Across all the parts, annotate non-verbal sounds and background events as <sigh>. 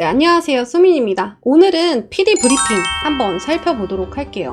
네, 안녕하세요. 수민입니다. 오늘은 PD 브리핑 한번 살펴보도록 할게요.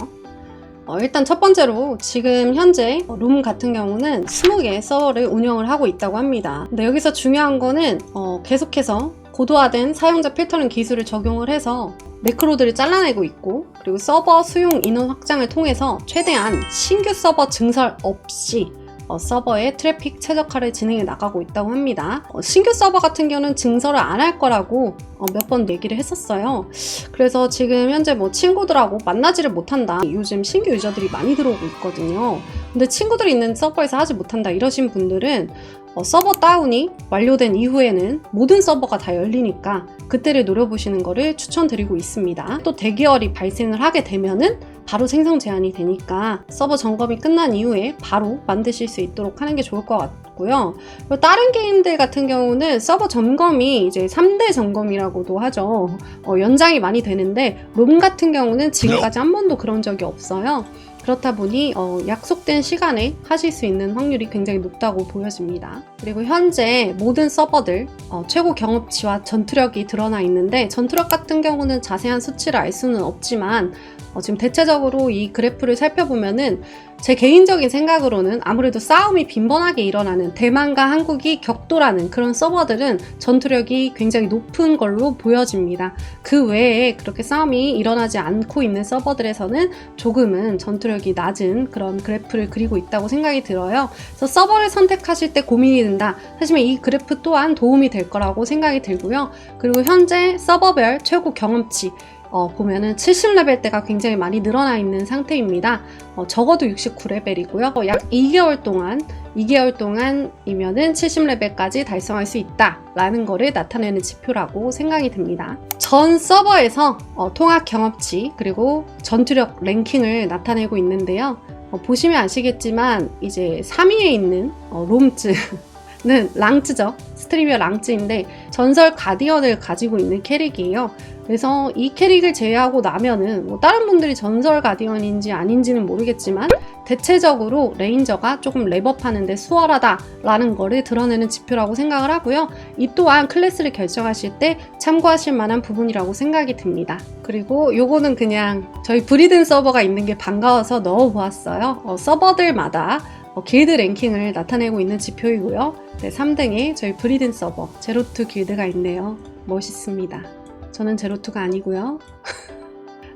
어, 일단 첫 번째로 지금 현재 룸 같은 경우는 20개 서버를 운영을 하고 있다고 합니다. 근데 여기서 중요한 거는 어, 계속해서 고도화된 사용자 필터링 기술을 적용을 해서 매크로들을 잘라내고 있고 그리고 서버 수용 인원 확장을 통해서 최대한 신규 서버 증설 없이 어, 서버의 트래픽 최적화를 진행해 나가고 있다고 합니다. 어, 신규 서버 같은 경우는 증설을 안 할 거라고 어, 몇 번 얘기를 했었어요. 그래서 지금 현재 뭐 친구들하고 만나지를 못한다. 요즘 신규 유저들이 많이 들어오고 있거든요. 근데 친구들이 있는 서버에서 하지 못한다 이러신 분들은 어, 서버 다운이 완료된 이후에는 모든 서버가 다 열리니까 그때를 노려보시는 것을 추천드리고 있습니다. 또 대기열이 발생을 하게 되면은 바로 생성 제한이 되니까 서버 점검이 끝난 이후에 바로 만드실 수 있도록 하는 게 좋을 것 같고요. 다른 게임들 같은 경우는 서버 점검이 이제 3대 점검이라고도 하죠. 어, 연장이 많이 되는데 롬 같은 경우는 지금까지 한 번도 그런 적이 없어요. 그렇다 보니 어, 약속된 시간에 하실 수 있는 확률이 굉장히 높다고 보여집니다. 그리고 현재 모든 서버들 어, 최고 경험치와 전투력이 드러나 있는데 전투력 같은 경우는 자세한 수치를 알 수는 없지만 어, 지금 대체적으로 이 그래프를 살펴보면은 제 개인적인 생각으로는 아무래도 싸움이 빈번하게 일어나는 대만과 한국이 격돌하는 그런 서버들은 전투력이 굉장히 높은 걸로 보여집니다. 그 외에 그렇게 싸움이 일어나지 않고 있는 서버들에서는 조금은 전투력이 낮은 그런 그래프를 그리고 있다고 생각이 들어요. 그래서 서버를 선택하실 때 고민이 든다. 하지만 이 그래프 또한 도움이 될 거라고 생각이 들고요. 그리고 현재 서버별 최고 경험치 어, 보면은 70레벨 대가 굉장히 많이 늘어나 있는 상태입니다. 어, 적어도 69레벨이고요. 어, 약 2개월 동안 2개월 동안이면은 70레벨까지 달성할 수 있다라는 거를 나타내는 지표라고 생각이 듭니다. 전 서버에서 어, 통합 경험치 그리고 전투력 랭킹을 나타내고 있는데요. 어, 보시면 아시겠지만 이제 3위에 있는 어, 롬즈 <laughs> 는 랑츠죠. 스트리미어 랑츠인데 전설 가디언을 가지고 있는 캐릭이에요. 그래서 이 캐릭을 제외하고 나면은 뭐 다른 분들이 전설 가디언인지 아닌지는 모르겠지만 대체적으로 레인저가 조금 랩업하는데 수월하다라는 거를 드러내는 지표라고 생각을 하고요. 이 또한 클래스를 결정하실 때 참고하실 만한 부분이라고 생각이 듭니다. 그리고 요거는 그냥 저희 브리든 서버가 있는 게 반가워서 넣어보았어요. 어, 서버들마다 어, 길드 랭킹을 나타내고 있는 지표이고요. 네, 3등에 저희 브리든 서버 제로투 길드가 있네요. 멋있습니다. 저는 제로투가 아니고요. <laughs>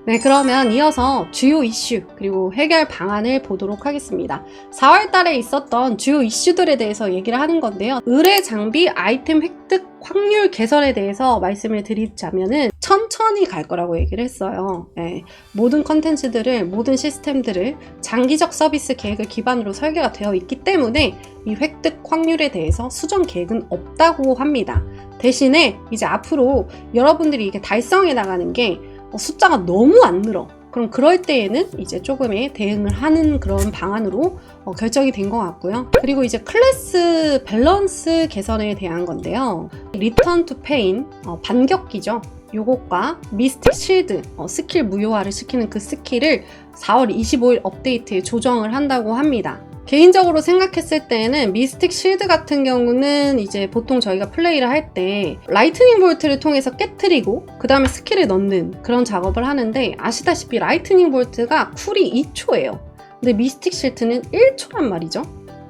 네, 그러면 이어서 주요 이슈 그리고 해결 방안을 보도록 하겠습니다. 4월 달에 있었던 주요 이슈들에 대해서 얘기를 하는 건데요. 의뢰 장비 아이템 획득 확률 개선에 대해서 말씀을 드리자면은 천천히 갈 거라고 얘기를 했어요. 네, 모든 컨텐츠들을 모든 시스템들을 장기적 서비스 계획을 기반으로 설계가 되어 있기 때문에 이 획득 확률에 대해서 수정 계획은 없다고 합니다. 대신에 이제 앞으로 여러분들이 이게 달성해 나가는 게 어, 숫자가 너무 안 늘어. 그럼 그럴 때에는 이제 조금의 대응을 하는 그런 방안으로 어, 결정이 된 것 같고요. 그리고 이제 클래스 밸런스 개선에 대한 건데요. 리턴 투 페인 어, 반격기죠. 요것과 미스틱 실드 어, 스킬 무효화를 시키는 그 스킬을 4월 25일 업데이트에 조정을 한다고 합니다. 개인적으로 생각했을 때는 미스틱 실드 같은 경우는 이제 보통 저희가 플레이를 할 때 라이트닝 볼트를 통해서 깨트리고 그 다음에 스킬을 넣는 그런 작업을 하는데 아시다시피 라이트닝 볼트가 쿨이 2초예요. 근데 미스틱 실드는 1초란 말이죠.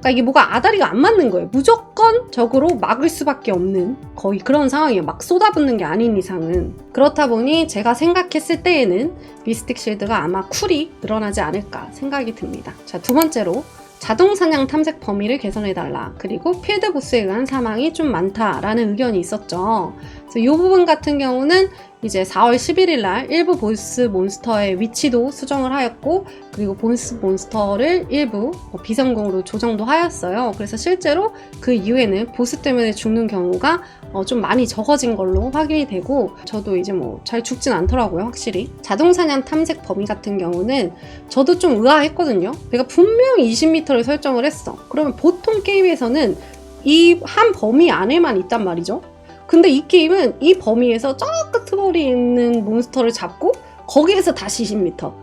그러니까 이게 뭐가 아다리가 안 맞는 거예요. 무조건 적으로 막을 수밖에 없는 거의 그런 상황이에요. 막 쏟아붓는 게 아닌 이상은. 그렇다 보니 제가 생각했을 때에는 미스틱 실드가 아마 쿨이 늘어나지 않을까 생각이 듭니다. 자, 두 번째로 자동 사냥 탐색 범위를 개선해달라. 그리고 필드 보스에 의한 사망이 좀 많다라는 의견이 있었죠. 이 부분 같은 경우는 이제 4월 11일 날 일부 보스 몬스터의 위치도 수정을 하였고 그리고 보스 몬스터를 일부 비성공으로 조정도 하였어요. 그래서 실제로 그 이후에는 보스 때문에 죽는 경우가 어, 좀 많이 적어진 걸로 확인이 되고 저도 이제 뭐 잘 죽진 않더라고요 확실히. 자동 사냥 탐색 범위 같은 경우는 저도 좀 의아했거든요. 내가 분명히 20m를 설정을 했어. 그러면 보통 게임에서는 이 한 범위 안에만 있단 말이죠 근데 이 게임은 이 범위에서 저 끝머리 있는 몬스터를 잡고 거기에서 다시 20m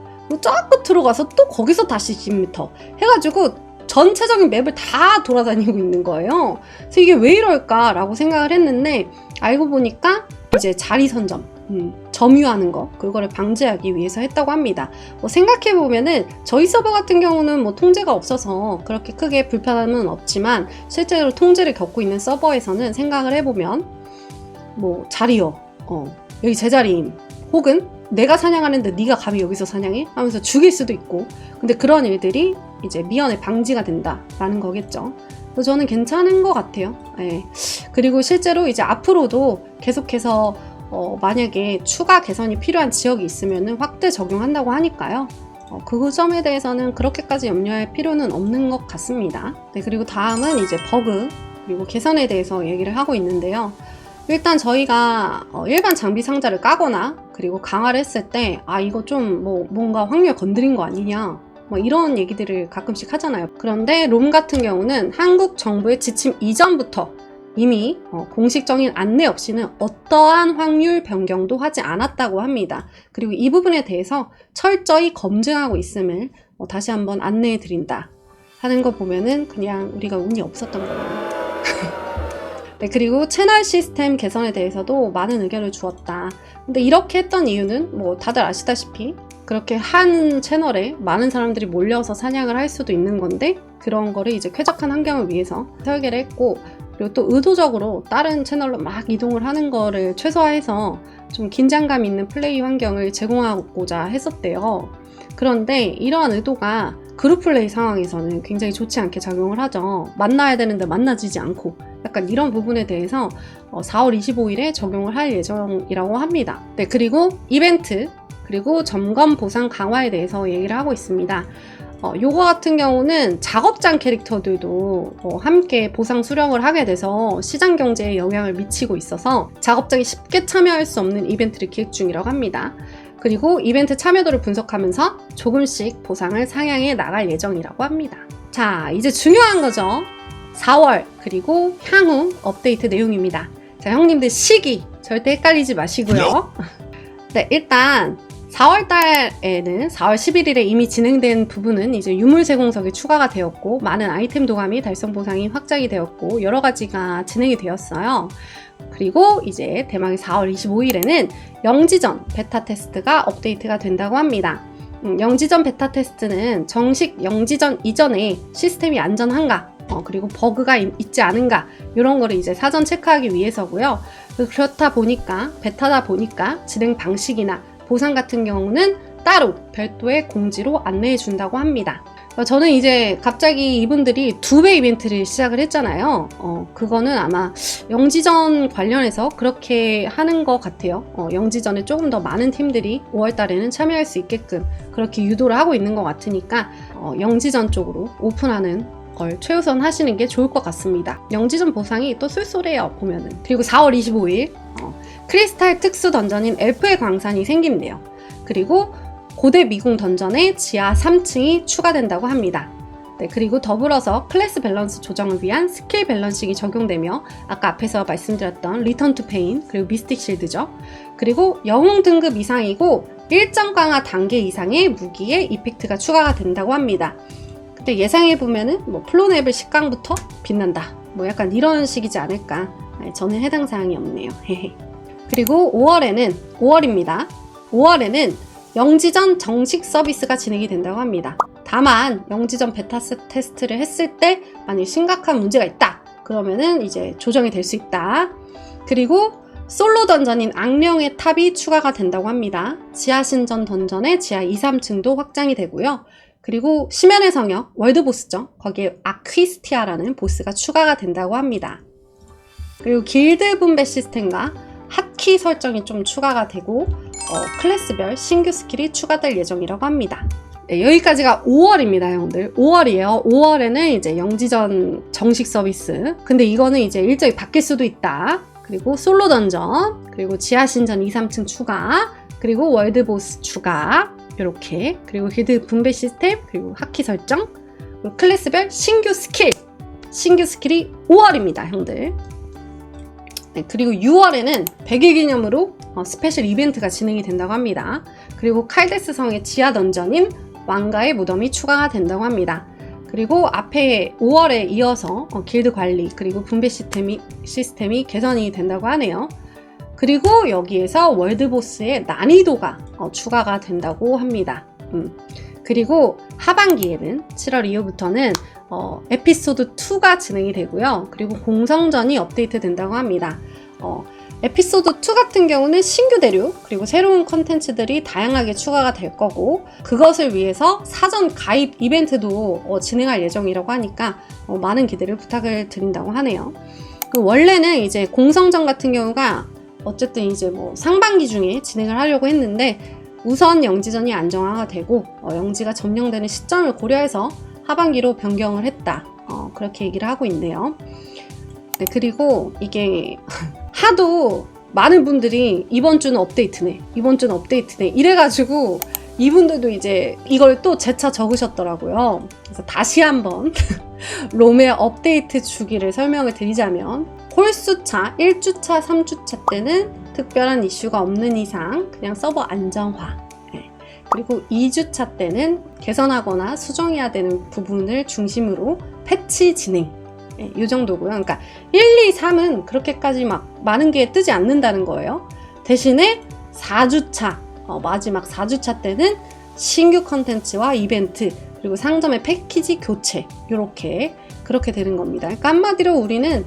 저 끝으로 가서 또 거기서 다시 10m 해가지고 전체적인 맵을 다 돌아다니고 있는 거예요. 그래서 이게 왜 이럴까라고 생각을 했는데 알고 보니까 이제 자리 선점, 음, 점유하는 거 그거를 방지하기 위해서 했다고 합니다. 뭐 생각해 보면은 저희 서버 같은 경우는 뭐 통제가 없어서 그렇게 크게 불편함은 없지만 실제로 통제를 겪고 있는 서버에서는 생각을 해보면 뭐 자리요, 어, 여기 제 자리임, 혹은 내가 사냥하는데 네가 감히 여기서 사냥해? 하면서 죽일 수도 있고 근데 그런 일들이 이제 미연에 방지가 된다라는 거겠죠. 그래서 저는 괜찮은 것 같아요. 예. 그리고 실제로 이제 앞으로도 계속해서 어, 만약에 추가 개선이 필요한 지역이 있으면 확대 적용한다고 하니까요. 어, 그 점에 대해서는 그렇게까지 염려할 필요는 없는 것 같습니다. 네, 그리고 다음은 이제 버그 그리고 개선에 대해서 얘기를 하고 있는데요. 일단 저희가 어, 일반 장비 상자를 까거나 그리고 강화를 했을 때 아 이거 좀 뭐 뭔가 확률 건드린 거 아니냐 뭐 이런 얘기들을 가끔씩 하잖아요. 그런데 롬 같은 경우는 한국 정부의 지침 이전부터 이미 어, 공식적인 안내 없이는 어떠한 확률 변경도 하지 않았다고 합니다. 그리고 이 부분에 대해서 철저히 검증하고 있음을 어, 다시 한번 안내해 드린다 하는 거 보면은 그냥 우리가 운이 없었던 거예요. 네, 그리고 채널 시스템 개선에 대해서도 많은 의견을 주었다. 근데 이렇게 했던 이유는 뭐 다들 아시다시피 그렇게 한 채널에 많은 사람들이 몰려서 사냥을 할 수도 있는 건데 그런 거를 이제 쾌적한 환경을 위해서 설계를 했고 그리고 또 의도적으로 다른 채널로 막 이동을 하는 거를 최소화해서 좀 긴장감 있는 플레이 환경을 제공하고자 했었대요. 그런데 이러한 의도가 그룹 플레이 상황에서는 굉장히 좋지 않게 작용을 하죠. 만나야 되는데 만나지지 않고 약간 이런 부분에 대해서 4월 25일에 적용을 할 예정이라고 합니다. 네, 그리고 이벤트 그리고 점검 보상 강화에 대해서 얘기를 하고 있습니다. 어, 요거 같은 경우는 작업장 캐릭터들도 어, 함께 보상 수령을 하게 돼서 시장 경제에 영향을 미치고 있어서 작업장이 쉽게 참여할 수 없는 이벤트를 기획 중이라고 합니다. 그리고 이벤트 참여도를 분석하면서 조금씩 보상을 상향해 나갈 예정이라고 합니다. 자, 이제 중요한 거죠. 4월 그리고 향후 업데이트 내용입니다. 자, 형님들 시기 절대 헷갈리지 마시고요. 네, <laughs> 일단 4월 달에는 4월 11일에 이미 진행된 부분은 이제 유물 제공석이 추가가 되었고 많은 아이템 도감이 달성 보상이 확장이 되었고 여러 가지가 진행이 되었어요. 그리고 이제 대망의 4월 25일에는 영지전 베타 테스트가 업데이트가 된다고 합니다. 음, 영지전 베타 테스트는 정식 영지전 이전에 시스템이 안전한가 어, 그리고 버그가 있, 있지 않은가 이런 거를 이제 사전 체크하기 위해서고요. 그렇다 보니까 베타다 보니까 진행 방식이나 보상 같은 경우는 따로 별도의 공지로 안내해 준다고 합니다. 어, 저는 이제 갑자기 이분들이 두 배 이벤트를 시작을 했잖아요. 어, 그거는 아마 영지전 관련해서 그렇게 하는 것 같아요. 어, 영지전에 조금 더 많은 팀들이 5월 달에는 참여할 수 있게끔 그렇게 유도를 하고 있는 것 같으니까 어, 영지전 쪽으로 오픈하는 걸 최우선 하시는 게 좋을 것 같습니다. 영지전 보상이 또 쏠쏠해요, 보면은. 그리고 4월 25일, 어, 크리스탈 특수 던전인 엘프의 광산이 생긴대요. 그리고 고대 미궁 던전에 지하 3층이 추가된다고 합니다. 네, 그리고 더불어서 클래스 밸런스 조정을 위한 스킬 밸런싱이 적용되며 아까 앞에서 말씀드렸던 리턴 투 페인 그리고 미스틱 실드죠. 그리고 영웅 등급 이상이고 일정 강화 단계 이상의 무기에 이펙트가 추가가 된다고 합니다. 그때 예상해 보면은 뭐 플로네블 10강부터 빛난다. 뭐 약간 이런 식이지 않을까. 네, 저는 해당 사항이 없네요. 그리고 5월에는 5월입니다. 5월에는 영지전 정식 서비스가 진행이 된다고 합니다. 다만 영지전 베타 테스트를 했을 때 만약 심각한 문제가 있다. 그러면은 이제 조정이 될 수 있다. 그리고 솔로 던전인 악령의 탑이 추가가 된다고 합니다. 지하 신전 던전의 지하 2, 3층도 확장이 되고요. 그리고 심연의 성역, 월드보스죠. 거기에 아퀴스티아라는 보스가 추가가 된다고 합니다. 그리고 길드 분배 시스템과 핫키 설정이 좀 추가가 되고 어, 클래스별 신규 스킬이 추가될 예정이라고 합니다. 네, 여기까지가 5월입니다, 형들. 5월이에요. 5월에는 이제 영지전 정식 서비스. 근데 이거는 이제 일정이 바뀔 수도 있다. 그리고 솔로 던전, 그리고 지하 신전 2, 3층 추가, 그리고 월드 보스 추가, 이렇게. 그리고 길드 분배 시스템, 그리고 하키 설정, 그리고 클래스별 신규 스킬. 신규 스킬이 5월입니다, 형들. 네, 그리고 6월에는 100일 기념으로 어, 스페셜 이벤트가 진행이 된다고 합니다. 그리고 칼데스 성의 지하 던전인 왕가의 무덤이 추가가 된다고 합니다. 그리고 앞에 5월에 이어서 어, 길드 관리 그리고 분배 시스템이, 시스템이 개선이 된다고 하네요. 그리고 여기에서 월드보스의 난이도가 어, 추가가 된다고 합니다. 음. 그리고 하반기에는 7월 이후부터는 어, 에피소드 2가 진행이 되고요. 그리고 공성전이 업데이트 된다고 합니다. 어, 에피소드 2 같은 경우는 신규 대류 그리고 새로운 컨텐츠들이 다양하게 추가가 될 거고 그것을 위해서 사전 가입 이벤트도 어, 진행할 예정이라고 하니까 어, 많은 기대를 부탁을 드린다고 하네요. 그 원래는 이제 공성전 같은 경우가 어쨌든 이제 뭐 상반기 중에 진행을 하려고 했는데 우선 영지전이 안정화가 되고 어, 영지가 점령되는 시점을 고려해서 하반기로 변경을 했다. 어, 그렇게 얘기를 하고 있네요. 네, 그리고 이게 <laughs> 하도 많은 분들이 이번 주는 업데이트네, 이번 주는 업데이트네 이래가지고 이분들도 이제 이걸 또 재차 적으셨더라고요. 그래서 다시 한번 <laughs> 롬의 업데이트 주기를 설명을 드리자면 홀수차 1주차, 3주차 때는 특별한 이슈가 없는 이상 그냥 서버 안정화 네. 그리고 2주차 때는 개선하거나 수정해야 되는 부분을 중심으로 패치 진행 네, 이 정도고요. 그러니까 1, 2, 3은 그렇게까지 막 많은 게 뜨지 않는다는 거예요. 대신에 4주차 어, 마지막 4주차 때는 신규 컨텐츠와 이벤트 그리고 상점의 패키지 교체 이렇게 그렇게 되는 겁니다. 그러니까 한마디로 우리는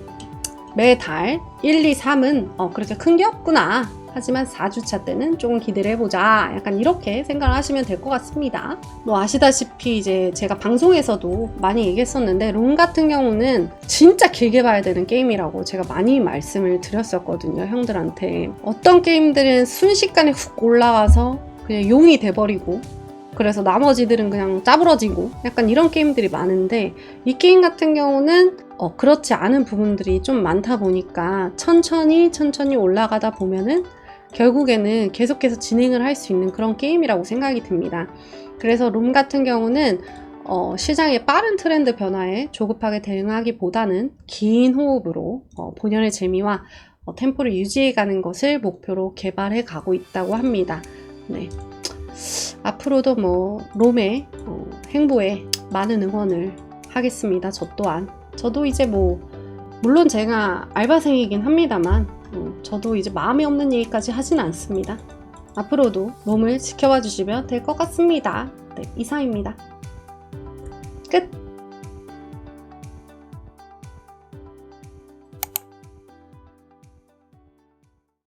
매달 1, 2, 3은 어, 그렇게 큰 게 없구나. 하지만 4주차 때는 조금 기대를 해보자. 약간 이렇게 생각을 하시면 될 것 같습니다. 뭐 아시다시피 이제 제가 방송에서도 많이 얘기했었는데 롬 같은 경우는 진짜 길게 봐야 되는 게임이라고 제가 많이 말씀을 드렸었거든요. 형들한테. 어떤 게임들은 순식간에 훅 올라와서 그냥 용이 돼버리고 그래서 나머지들은 그냥 짜부러지고 약간 이런 게임들이 많은데 이 게임 같은 경우는 어, 그렇지 않은 부분들이 좀 많다 보니까 천천히 천천히 올라가다 보면은 결국에는 계속해서 진행을 할 수 있는 그런 게임이라고 생각이 듭니다. 그래서 롬 같은 경우는 어, 시장의 빠른 트렌드 변화에 조급하게 대응하기보다는 긴 호흡으로 어, 본연의 재미와 어, 템포를 유지해가는 것을 목표로 개발해 가고 있다고 합니다. 네. 앞으로도 뭐 롬의 어, 행보에 많은 응원을 하겠습니다. 저 또한 저도 이제 뭐 물론 제가 알바생이긴 합니다만 어, 저도 이제 마음에 없는 얘기까지 하진 않습니다. 앞으로도 롬을 지켜봐 주시면 될 것 같습니다. 네, 이상입니다. 끝!